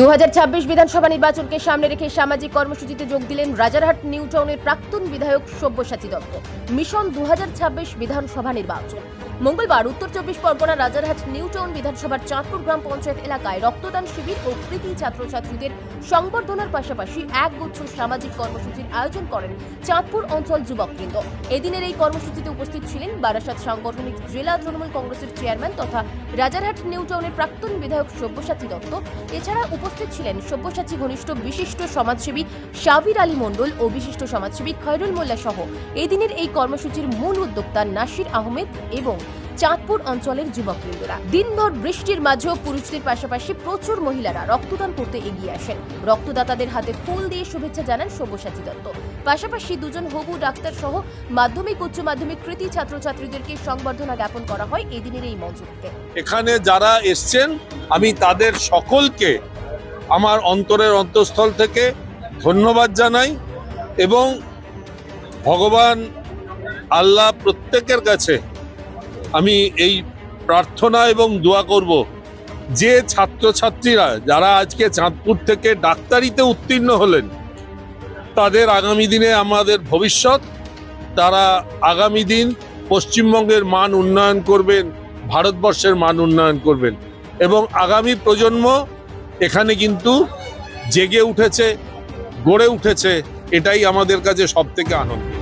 দুহাজার ছাব্বিশ বিধানসভা নির্বাচনকে সামনে রেখে সামাজিক কর্মসূচিতে যোগ দিলেন রাজারহাট নিউ টাউনের প্রাক্তন বিধায়ক সব্যসাচী দত্ত। মিশন দু হাজার ছাব্বিশ বিধানসভা নির্বাচন। মঙ্গলবার উত্তর চব্বিশ পরগনা রাজারহাট নিউ টাউন বিধানসভার চাঁদপুর গ্রাম পঞ্চায়েত এলাকায় রক্তদান শিবির ও কৃতি ছাত্রছাত্রীদের সংবর্ধনার পাশাপাশি একগুচ্ছ সামাজিক কর্মসূচির আয়োজন করেন চাঁদপুর অঞ্চল যুবকবৃন্দ এদিনের এই কর্মসূচিতে উপস্থিত ছিলেন বারাসাত সাংগঠনিক জেলা তৃণমূল কংগ্রেসের চেয়ারম্যান তথা রাজারহাট নিউ টাউনের প্রাক্তন বিধায়ক সব্যসাচী দত্ত। এছাড়া উপস্থিত ছিলেন সব্যসাচী ঘনিষ্ঠ বিশিষ্ট সমাজসেবী শাবির আলী মণ্ডল ও বিশিষ্ট সমাজসেবী খয়রুল মোল্লা সহ। এদিনের এই কর্মসূচির মূল উদ্যোক্তা নাসির আহমেদ এবং চাঁদপুর অঞ্চলের যুবকবৃন্দরা। দিনভর বৃষ্টির মাঝেও পুরুষদের পাশাপাশি প্রচুর মহিলারা রক্তদান করতে এগিয়ে আসেন। রক্তদাতাদের হাতে ফুল দিয়ে শুভেচ্ছা জানান সব্যসাচী দত্ত। পাশাপাশি দুজন হবু ডাক্তার সহ মাধ্যমিক, উচ্চ মাধ্যমিক কৃতি ছাত্রছাত্রীদেরকে সংবর্ধনা জ্ঞাপন করা হয় এদিনের এই মঞ্চ থেকে এখানে যারা এসছেন, আমি তাদের সকলকে আমার অন্তরের অন্তঃস্থল থেকে ধন্যবাদ জানাই এবং ভগবান আল্লাহ প্রত্যেকের কাছে আমি এই প্রার্থনা এবং দোয়া করব যে ছাত্রছাত্রীরা যারা আজকে চাঁদপুর থেকে ডাক্তারিতে উত্তীর্ণ হলেন, তাদের আগামী দিনে আমাদের ভবিষ্যৎ, তারা আগামী দিন পশ্চিমবঙ্গের মান উন্নয়ন করবেন, ভারতবর্ষের মান উন্নয়ন করবেন এবং আগামী প্রজন্ম এখানে কিন্তু জেগে উঠেছে, গড়ে উঠেছে, এটাই আমাদের কাছে সব থেকে আনন্দ।